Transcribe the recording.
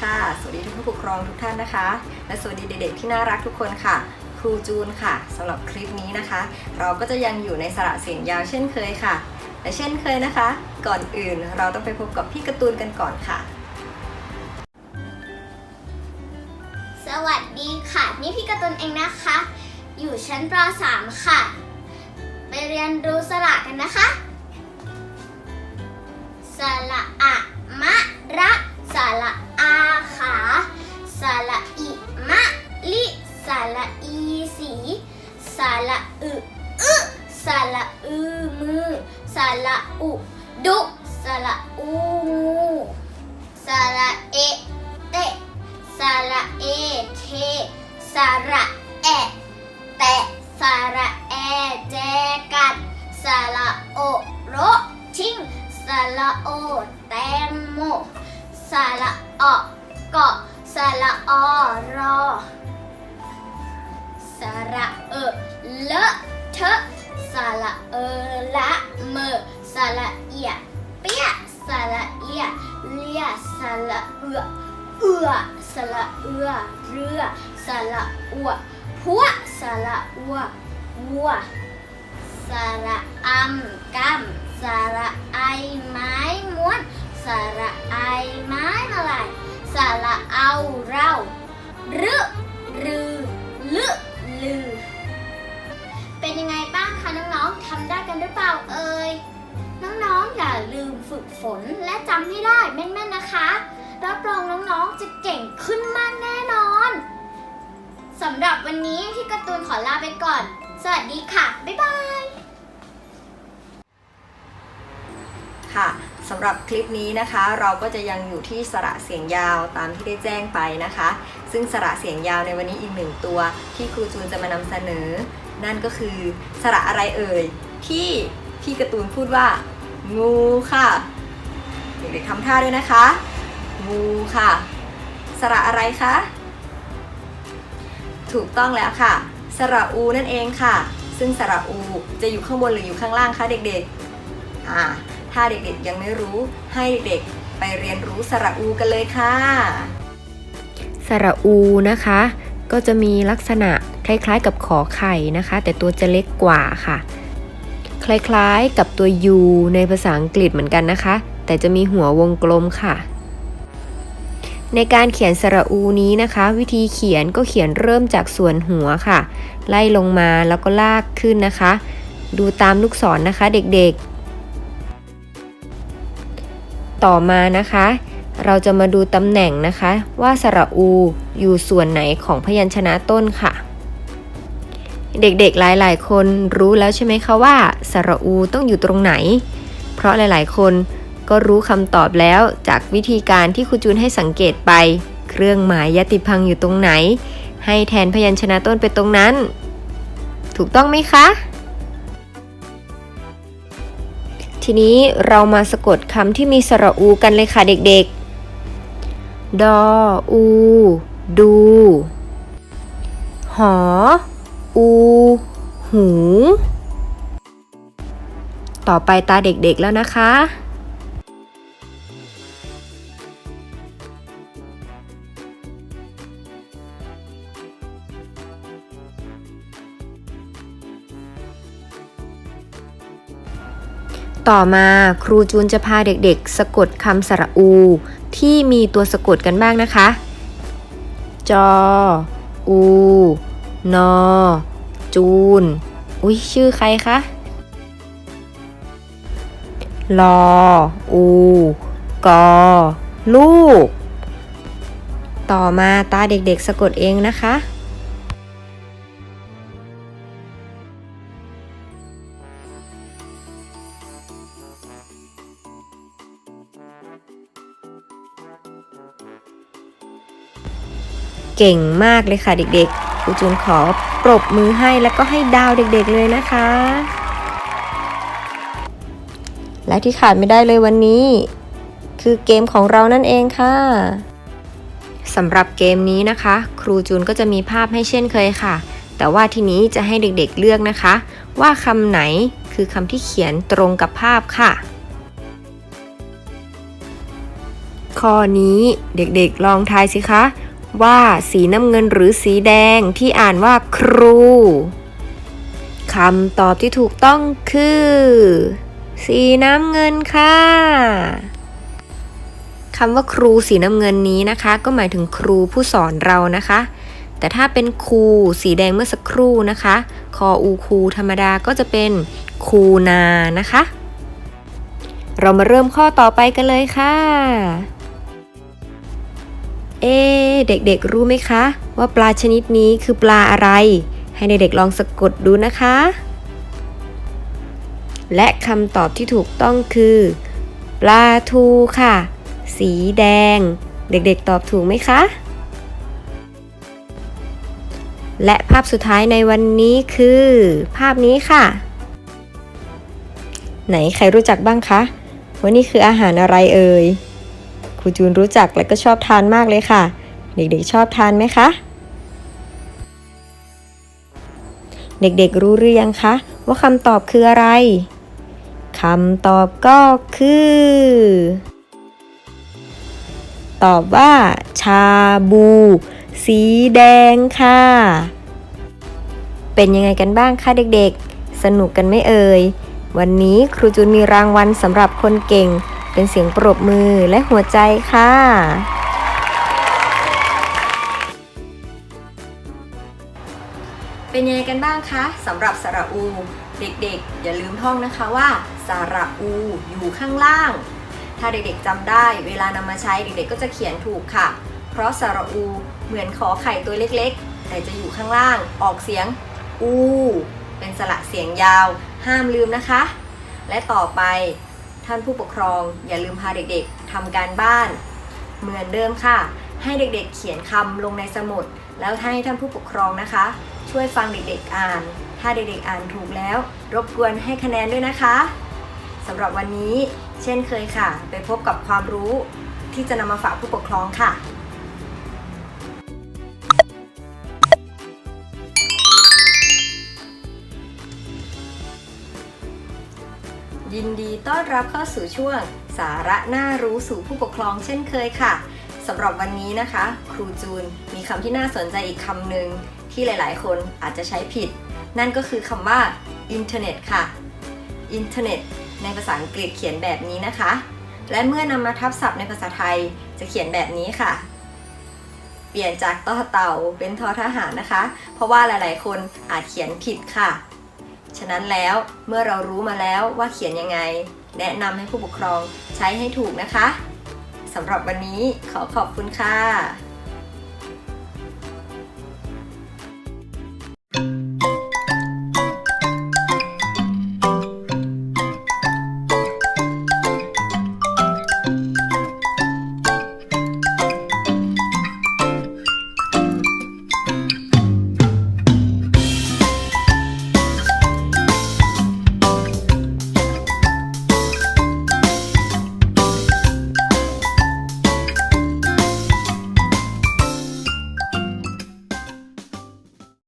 ค่ะ สวัสดีทุกผู้ปกครองทุกท่านนะคะ และสวัสดีเด็กๆที่น่ารักทุกคนค่ะ ครูจูนค่ะสำหรับคลิปนี้นะคะ เราก็จะยังอยู่ในสระเสียงยาวเช่นเคยค่ะ และเช่นเคยนะคะ ก่อนอื่นเราต้องไปพบกับพี่การ์ตูนกันก่อนค่ะ สวัสดีค่ะ นี่พี่การ์ตูนเองนะคะ อยู่ชั้นป .3 ค่ะ ไปเรียนรู้สระกันนะคะ สระอะ เตะสระเอเทสระแอแตะสระแอแจกัดสระโอโรทิ้งสระโอแตงโมสระออเกาะสระอรอสระเอเลอะเทอะสระเอละเมอสระเอียเปียสระเอียเลียสระเอือ เอือสระเอือเรือสระอัวพัวสระอัววัวสระอำกำสระไอไม้ม้วนสระไอไม้มาลายสระเอาเรารึรือ ลึลือ เป็นยังไงบ้างคะน้องๆทำได้กันหรือเปล่าเอ่ยน้องๆอย่าลืมฝึกฝนและจำให้ได้แม่นๆนะคะ รับรองน้องๆจะเก่งขึ้นมากแน่นอนสำหรับวันนี้พี่การ์ตูนขอลาไปก่อน สวัสดีค่ะ บ๊ายบาย ค่ะสำหรับคลิปนี้นะคะ เราก็จะยังอยู่ที่สระเสียงยาวตามที่ได้แจ้งไปนะคะ ซึ่งสระเสียงยาวในวันนี้อีกหนึ่งตัว ที่ครูจูนจะมานำเสนอ นั่นก็คือสระอะไรเอ่ยที่พี่การ์ตูนพูดว่า งูค่ะเด็กๆทำท่าด้วยนะคะ งูค่ะ สระอะไรคะ ถูกต้องแล้วค่ะ สระอูนั่นเองค่ะ ซึ่งสระอูจะอยู่ข้างบนหรืออยู่ข้างล่างคะเด็กๆอ่าถ้าเด็กๆยังไม่รู้ให้เด็กๆไปเรียนรู้สระอูกันเลยค่ะ สระอูนะคะ ก็จะมีลักษณะคล้ายๆ กับขอไข่นะคะ แต่ตัวจะเล็กกว่าค่ะ คล้ายๆกับตัว U ในภาษาอังกฤษเหมือนกันนะคะ แต่จะมีหัววงกลมค่ะ ในการเขียนสระอูนี้นะคะ วิธีเขียนก็เขียนเริ่มจากส่วนหัวค่ะ ไล่ลงมาแล้วก็ลากขึ้นนะคะ ดูตามลูกศรนนะคะเด็กๆ ต่อมานะคะ เราจะมาดูตำแหน่งนะคะ ว่าสระอูอยู่ส่วนไหนของพยัญชนะต้นค่ะ เด็กๆหลายๆ คนรู้แล้วใช่ไหมคะว่าสระอูต้องอยู่ตรงไหน เพราะหลายๆ คน ก็รู้คำตอบแล้วจากวิธีการที่ครูจูนให้สังเกตไป เครื่องหมายยติพังอยู่ตรงไหน ให้แทนพยัญชนะต้นไปตรงนั้น ถูกต้องไหมคะ ทีนี้เรามาสะกดคำที่มีสระอูกันเลยค่ะเด็กๆ ดออู ดู หอ อู หู ต่อไปตาเด็กๆแล้วนะคะ ต่อมาครูจูนจะพาเด็กๆ สะกดคำสระอู ที่มีตัวสะกดกันบ้างนะคะ จอ อู นอ จูน อุ้ยชื่อใครคะลอ อู กอ ลูก ต่อมาตาเด็กๆ สะกดเองนะคะ เก่งมากเลยค่ะเด็กๆครูจูนขอปรบมือให้แล้วก็ให้ดาวเด็กๆเลยนะคะ และที่ขาดไม่ได้เลยวันนี้ คือเกมของเรานั่นเองค่ะสำหรับเกมนี้นะคะ ครูจูนก็จะมีภาพให้เช่นเคยค่ะ แต่ว่าทีนี้จะให้เด็กๆเลือกนะคะ ว่าคำไหนคือคำที่เขียนตรงกับภาพค่ะ ข้อนี้เด็กๆลองทายสิคะ ว่าสีน้ำเงินหรือสีแดงที่อ่านว่าครูคำตอบที่ถูกต้องคือ สีน้ำเงินค่ะคำว่าครูสีน้ำเงินนี้นะคะ ก็หมายถึงครูผู้สอนเรานะคะ แต่ถ้าเป็นครูสีแดงเมื่อสักครู่นะคะ คออูครูธรรมดาก็จะเป็นครูนานะคะ เรามาเริ่มข้อต่อไปกันเลยค่ะ เอะเด็กๆรู้ไหมคะ ว่าปลาชนิดนี้คือปลาอะไร ให้เด็กๆลองสะกดดูนะคะ และคำตอบที่ถูกต้องคือ ปลาทูค่ะ สีแดง เด็กๆตอบถูกไหมคะ และภาพสุดท้ายในวันนี้คือ ภาพนี้ค่ะ ไหนใครรู้จักบ้างคะว่านี่คืออาหารอะไรเอ่ย รูจูนรู้จักและก็ชอบทานมากเลยค่ะ เด็กๆชอบทานไหมคะ เด็กๆรู้หรือยังคะ ว่าคำตอบคืออะไรคำตอบก็คือ ตอบว่า ชาบู สีแดงค่ะ เป็นยังไงกันบ้างคะเด็กๆ สนุกกันไหมเอ่ย วันนี้ครูจูนมีรางวัลสำหรับคนเก่ง เป็นเสียงปรบมือและหัวใจค่ะ เป็นยังไงกันบ้างคะสำหรับสระอู เด็กๆ อย่าลืมท่องนะคะว่า สระอูอยู่ข้างล่าง ถ้าเด็กๆจำได้ เวลานำมาใช้เด็กๆก็จะเขียนถูกค่ะ เพราะสระอูเหมือนขอไข่ตัวเล็กๆ แต่จะอยู่ข้างล่างออกเสียงอูเป็นสระเสียงยาว ห้ามลืมนะคะ และต่อไป ท่านผู้ปกครองอย่าลืมพาเด็กๆทำการบ้าน เหมือนเดิมค่ะ ให้เด็กๆเขียนคำลงในสมุด แล้วให้ท่านผู้ปกครองนะคะ ช่วยฟังเด็กๆอ่าน ถ้าเด็กๆอ่านถูกแล้ว รบกวนให้คะแนนด้วยนะคะสำหรับวันนี้ เช่นเคยค่ะ ไปพบกับความรู้ที่จะนำมาฝากผู้ปกครองค่ะ ยินดีต้อนรับเข้าสู่ช่วง สาระน่ารู้สู่ผู้ปกครองเช่นเคยค่ะสำหรับวันนี้นะคะ ครูจูนมีคำที่น่าสนใจอีกคำหนึ่งที่หลาย ๆ คนอาจจะใช้ผิด นั่นก็คือคำว่าอินเทอร์เน็ตค่ะอินเทอร์เน็ตในภาษาอังกฤษเขียนแบบนี้นะคะ และเมื่อนำมาทับศัพท์ในภาษาไทยจะเขียนแบบนี้ค่ะ เปลี่ยนจากต่อเต่าเป็นทอทหารนะคะ เพราะว่าหลาย ๆ คนอาจเขียนผิดค่ะ ฉะนั้นแล้วเมื่อเรารู้มาแล้วว่าเขียนยังไง แนะนำให้ผู้ปกครองใช้ให้ถูกนะคะสำหรับวันนี้ขอขอบคุณค่ะ